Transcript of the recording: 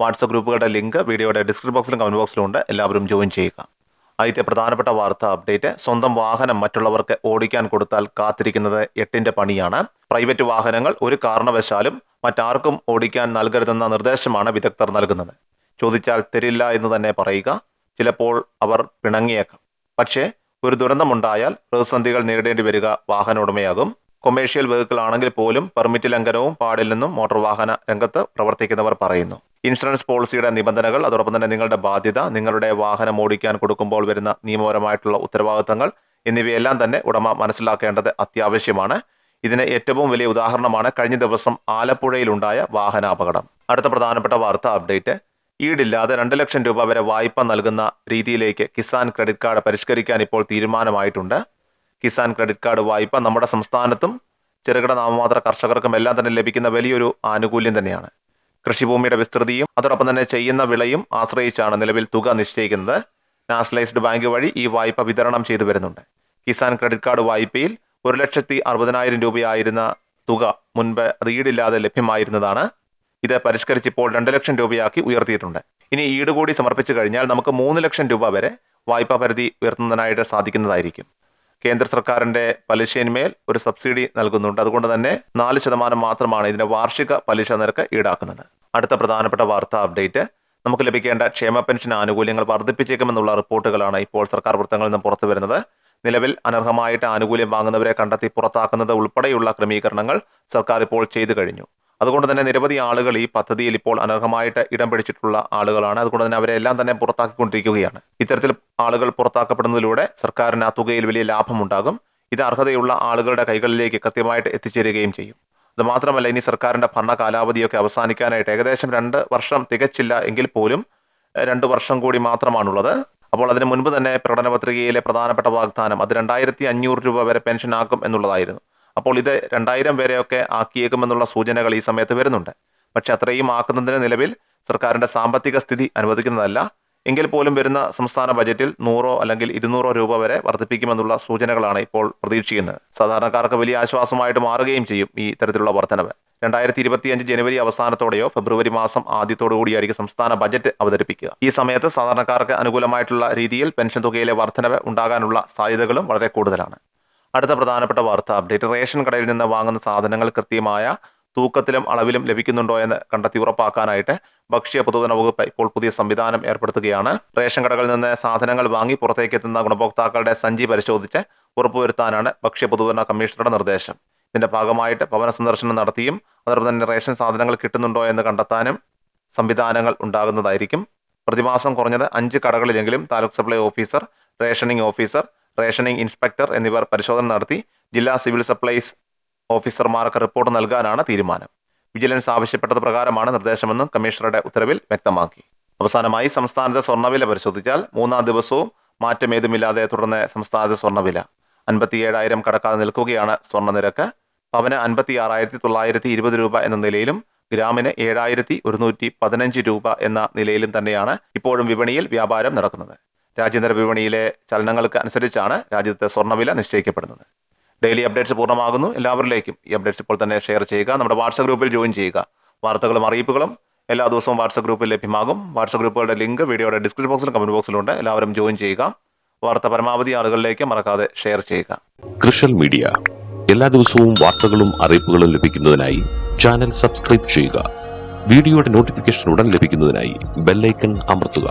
WhatsApp ഗ്രൂപ്പുകളുടെ link വീഡിയോയുടെ description ബോക്സിലും കമന്റ് ബോക്സിലും ഉണ്ട്. എല്ലാവരും ജോയിൻ ചെയ്യുക. ആദ്യത്തെ പ്രധാനപ്പെട്ട വാർത്ത അപ്ഡേറ്റ് സ്വന്തം വാഹനം മറ്റുള്ളവർക്ക് ഓടിക്കാൻ കൊടുത്താൽ കാത്തിരിക്കുന്നത് എട്ടിന്റെ പണിയാണ്. പ്രൈവറ്റ് വാഹനങ്ങൾ ഒരു കാരണവശാലും മറ്റാർക്കും ഓടിക്കാൻ നൽകരുതെന്ന നിർദ്ദേശമാണ് വിദഗ്ധർ നൽകുന്നത്. ചോദിച്ചാൽ തരില്ല എന്ന് തന്നെ പറയുക. ചിലപ്പോൾ അവർ പിണങ്ങിയേക്കാം. പക്ഷേ ഒരു ദുരന്തമുണ്ടായാൽ പ്രതിസന്ധികൾ നേരിടേണ്ടി വരിക വാഹന ഉടമയാകും. കൊമേഴ്ഷ്യൽ വെഹിക്കിൾ ആണെങ്കിൽ പോലും പെർമിറ്റ് ലംഘനവും പാടില്ലെന്നും മോട്ടോർ വാഹന രംഗത്ത് പ്രവർത്തിക്കുന്നവർ പറയുന്നു. ഇൻഷുറൻസ് പോളിസിയുടെ നിബന്ധനകൾ അതോടൊപ്പം തന്നെ നിങ്ങളുടെ ബാധ്യത നിങ്ങളുടെ വാഹനം ഓടിക്കാൻ കൊടുക്കുമ്പോൾ വരുന്ന നിയമപരമായിട്ടുള്ള ഉത്തരവാദിത്തങ്ങൾ എന്നിവയെല്ലാം തന്നെ ഉടമ മനസ്സിലാക്കേണ്ടത് അത്യാവശ്യമാണ്. ഇതിന് ഏറ്റവും വലിയ ഉദാഹരണമാണ് കഴിഞ്ഞ ദിവസം ആലപ്പുഴയിലുണ്ടായ വാഹനാപകടം. അടുത്ത പ്രധാനപ്പെട്ട വാർത്താ അപ്ഡേറ്റ്. ഈടില്ലാതെ രണ്ട് ലക്ഷം രൂപ വരെ വായ്പ നൽകുന്ന രീതിയിലേക്ക് കിസാൻ ക്രെഡിറ്റ് കാർഡ് പരിഷ്കരിക്കാൻ ഇപ്പോൾ തീരുമാനമായിട്ടുണ്ട്. കിസാൻ ക്രെഡിറ്റ് കാർഡ് വായ്പ നമ്മുടെ സംസ്ഥാനത്തും ചെറുകിട നാമമാത്ര കർഷകർക്കും എല്ലാം തന്നെ ലഭിക്കുന്ന വലിയൊരു ആനുകൂല്യം തന്നെയാണ്. കൃഷിഭൂമിയുടെ വിസ്തൃതിയും അതോടൊപ്പം തന്നെ ചെയ്യുന്ന വിളയും ആശ്രയിച്ചാണ് നിലവിൽ തുക നിശ്ചയിക്കുന്നത്. നാഷണലൈസ്ഡ് ബാങ്ക് വഴി ഈ വായ്പ വിതരണം ചെയ്തു വരുന്നുണ്ട്. കിസാൻ ക്രെഡിറ്റ് കാർഡ് വായ്പയിൽ ഒരു ലക്ഷത്തി അറുപതിനായിരം രൂപയായിരുന്ന തുക മുൻപ് അത് ഈടില്ലാതെ ലഭ്യമായിരുന്നതാണ്. ഇത് പരിഷ്കരിച്ചിപ്പോൾ രണ്ട് ലക്ഷം രൂപയാക്കി ഉയർത്തിയിട്ടുണ്ട്. ഇനി ഈട് കൂടി സമർപ്പിച്ചു കഴിഞ്ഞാൽ നമുക്ക് മൂന്ന് ലക്ഷം രൂപ വരെ വായ്പാ പരിധി ഉയർത്തുന്നതിനായിട്ട് സാധിക്കുന്നതായിരിക്കും. കേന്ദ്ര സർക്കാരിന്റെ പലിശയിന്മേൽ ഒരു സബ്സിഡി നൽകുന്നുണ്ട്. അതുകൊണ്ട് തന്നെ നാല് ശതമാനം മാത്രമാണ് ഇതിന്റെ വാർഷിക പലിശ നിരക്ക് ഈടാക്കുന്നത്. അടുത്ത പ്രധാനപ്പെട്ട വാർത്താ അപ്ഡേറ്റ്. നമുക്ക് ലഭിക്കേണ്ട ക്ഷേമ പെൻഷൻ ആനുകൂല്യങ്ങൾ വർദ്ധിപ്പിച്ചേക്കുമെന്നുള്ള റിപ്പോർട്ടുകളാണ് ഇപ്പോൾ സർക്കാർ വൃത്തങ്ങളിൽ നിന്ന് പുറത്തു വരുന്നത്. നിലവിൽ അനർഹമായിട്ട് ആനുകൂല്യം വാങ്ങുന്നവരെ കണ്ടെത്തി പുറത്താക്കുന്നത് ഉൾപ്പെടെയുള്ള ക്രമീകരണങ്ങൾ സർക്കാർ ഇപ്പോൾ ചെയ്തു കഴിഞ്ഞു. അതുകൊണ്ട് തന്നെ നിരവധി ആളുകൾ ഈ പദ്ധതിയിൽ ഇപ്പോൾ അനർഹമായിട്ട് ഇടം പിടിച്ചിട്ടുള്ള ആളുകളാണ്. അതുകൊണ്ട് തന്നെ അവരെ എല്ലാം തന്നെ പുറത്താക്കിക്കൊണ്ടിരിക്കുകയാണ്. ഇത്തരത്തിൽ ആളുകൾ പുറത്താക്കപ്പെടുന്നതിലൂടെ സർക്കാരിന് ആ തുകയിൽ വലിയ ലാഭമുണ്ടാകും. ഇത് അർഹതയുള്ള ആളുകളുടെ കൈകളിലേക്ക് കൃത്യമായിട്ട് എത്തിച്ചേരുകയും ചെയ്യും. അത് മാത്രമല്ല ഇനി സർക്കാരിന്റെ ഭരണ കാലാവധിയൊക്കെ അവസാനിക്കാനായിട്ട് ഏകദേശം രണ്ട് വർഷം തികച്ചില്ല എങ്കിൽ പോലും രണ്ട് വർഷം കൂടി മാത്രമാണുള്ളത്. അപ്പോൾ അതിന് മുൻപ് തന്നെ പ്രകടന പത്രികയിലെ പ്രധാനപ്പെട്ട വാഗ്ദാനം അത് രണ്ടായിരത്തി അഞ്ഞൂറ് രൂപ വരെ പെൻഷൻ ആക്കും എന്നുള്ളതായിരുന്നു. അപ്പോൾ ഇത് രണ്ടായിരം പേരെയൊക്കെ ആക്കിയേക്കുമെന്നുള്ള സൂചനകൾ ഈ സമയത്ത് വരുന്നുണ്ട്. പക്ഷെ അത്രയും ആക്കുന്നതിന് നിലവിൽ സർക്കാരിന്റെ സാമ്പത്തിക സ്ഥിതി അനുവദിക്കുന്നതല്ല. എങ്കിൽ പോലും വരുന്ന സംസ്ഥാന ബജറ്റിൽ നൂറോ അല്ലെങ്കിൽ ഇരുന്നൂറോ രൂപ വരെ വർദ്ധിപ്പിക്കുമെന്നുള്ള സൂചനകളാണ് ഇപ്പോൾ പ്രതീക്ഷിക്കുന്നത്. സാധാരണക്കാർക്ക് വലിയ ആശ്വാസമായിട്ട് മാറുകയും ചെയ്യും ഈ തരത്തിലുള്ള വർധനവ്. രണ്ടായിരത്തി ഇരുപത്തിയഞ്ച് ജനുവരി അവസാനത്തോടെയോ ഫെബ്രുവരി മാസം ആദ്യത്തോടു കൂടിയായിരിക്കും സംസ്ഥാന ബജറ്റ് അവതരിപ്പിക്കുക. ഈ സമയത്ത് സാധാരണക്കാർക്ക് അനുകൂലമായിട്ടുള്ള രീതിയിൽ പെൻഷൻ തുകയിലെ വർധനവ് ഉണ്ടാകാനുള്ള സാധ്യതകളും വളരെ കൂടുതലാണ്. അടുത്ത പ്രധാനപ്പെട്ട വാർത്ത. അപ്ഡേറ്റ്. റേഷൻ കടയിൽ നിന്ന് വാങ്ങുന്ന സാധനങ്ങൾ കൃത്യമായ തൂക്കത്തിലും അളവിലും ലഭിക്കുന്നുണ്ടോ എന്ന് കണ്ടെത്തി ഉറപ്പാക്കാനായിട്ട് ഭക്ഷ്യ പൊതുജന വകുപ്പ് ഇപ്പോൾ പുതിയ സംവിധാനം ഏർപ്പെടുത്തുകയാണ്. റേഷൻ കടകളിൽ നിന്ന് സാധനങ്ങൾ വാങ്ങി പുറത്തേക്ക് എത്തുന്ന ഗുണഭോക്താക്കളുടെ സഞ്ചി പരിശോധിച്ച് ഉറപ്പുവരുത്താനാണ് ഭക്ഷ്യ പൊതുജന കമ്മീഷണറുടെ നിർദ്ദേശം. ഇതിന്റെ ഭാഗമായിട്ട് ഭവന സന്ദർശനം നടത്തിയും അതോടൊപ്പം തന്നെ റേഷൻ സാധനങ്ങൾ കിട്ടുന്നുണ്ടോ എന്ന് കണ്ടെത്താനും സംവിധാനങ്ങൾ ഉണ്ടാകുന്നതായിരിക്കും. പ്രതിമാസം കുറഞ്ഞത് അഞ്ച് കടകളിലെങ്കിലും taluk supply officer rationing officer rationing inspector എന്നിവർ പരിശോധന നടത്തി ജില്ലാ സിവിൽ സപ്ലൈസ് ഓഫീസർമാർക്ക് റിപ്പോർട്ട് നൽകാനാണ് തീരുമാനം. വിജിലൻസ് ആവശ്യപ്പെട്ടത് പ്രകാരമാണ് നിർദ്ദേശമെന്നും കമ്മീഷണറുടെ ഉത്തരവിൽ വ്യക്തമാക്കി. അവസാനമായി സംസ്ഥാനത്തെ സ്വർണവില പരിശോധിച്ചാൽ മൂന്നാം ദിവസവും മാറ്റമേതുമില്ലാതെ തുടർന്ന് സംസ്ഥാനത്തെ സ്വർണവില അൻപത്തിയേഴായിരം കടക്കാതെ നിൽക്കുകയാണ് സ്വർണ നിരക്ക് പവന് അൻപത്തി ആറായിരത്തി തൊള്ളായിരത്തി ഇരുപത് രൂപ എന്ന നിലയിലും ഗ്രാമിന് ഏഴായിരത്തി ഒരുന്നൂറ്റി പതിനഞ്ച് രൂപ എന്ന നിലയിലും തന്നെയാണ് ഇപ്പോഴും വിപണിയിൽ വ്യാപാരം നടക്കുന്നത്. രാജ്യാന്തര വിപണിയിലെ ചലനങ്ങൾക്ക് അനുസരിച്ചാണ് രാജ്യത്തെ സ്വർണവില നിശ്ചയിക്കപ്പെടുന്നത്. Daily updates പൂർണമാകുന്നു. എല്ലാവരിലേക്കും ഈ അപ്ഡേറ്റ്സ് ഇപ്പോൾ തന്നെ ഷെയർ ചെയ്യുക. നമ്മുടെ വാട്സപ്പ് ഗ്രൂപ്പിൽ ജോയിൻ ചെയ്യുക. വാർത്തകളും അറിയിപ്പുകളും എല്ലാ ദിവസവും വാട്സപ്പ് ഗ്രൂപ്പിൽ ലഭ്യമാകും. വാട്സപ്പ് ഗ്രൂപ്പുകളുടെ ലിങ്ക് വീഡിയോയുടെ ഡിസ്ക്രിപ്ഷൻ ബോക്സിലും കമന്റ് ബോക്സിലുണ്ട് എല്ലാവരും ജോയിൻ ചെയ്യുക. വാർത്ത പരമാവധി ആളുകളിലേക്ക് മറക്കാതെ ഷെയർ ചെയ്യുക. കൃഷൽ മീഡിയ എല്ലാ ദിവസവും വാർത്തകളും അറിയിപ്പുകളും ലഭിക്കുന്നതിനായി ചാനൽ സബ്സ്ക്രൈബ് ചെയ്യുക. വീഡിയോയുടെ നോട്ടിഫിക്കേഷൻ ഉടൻ ലഭിക്കുന്നതിനായി ബെല്ലൈക്കൺ അമർത്തുക.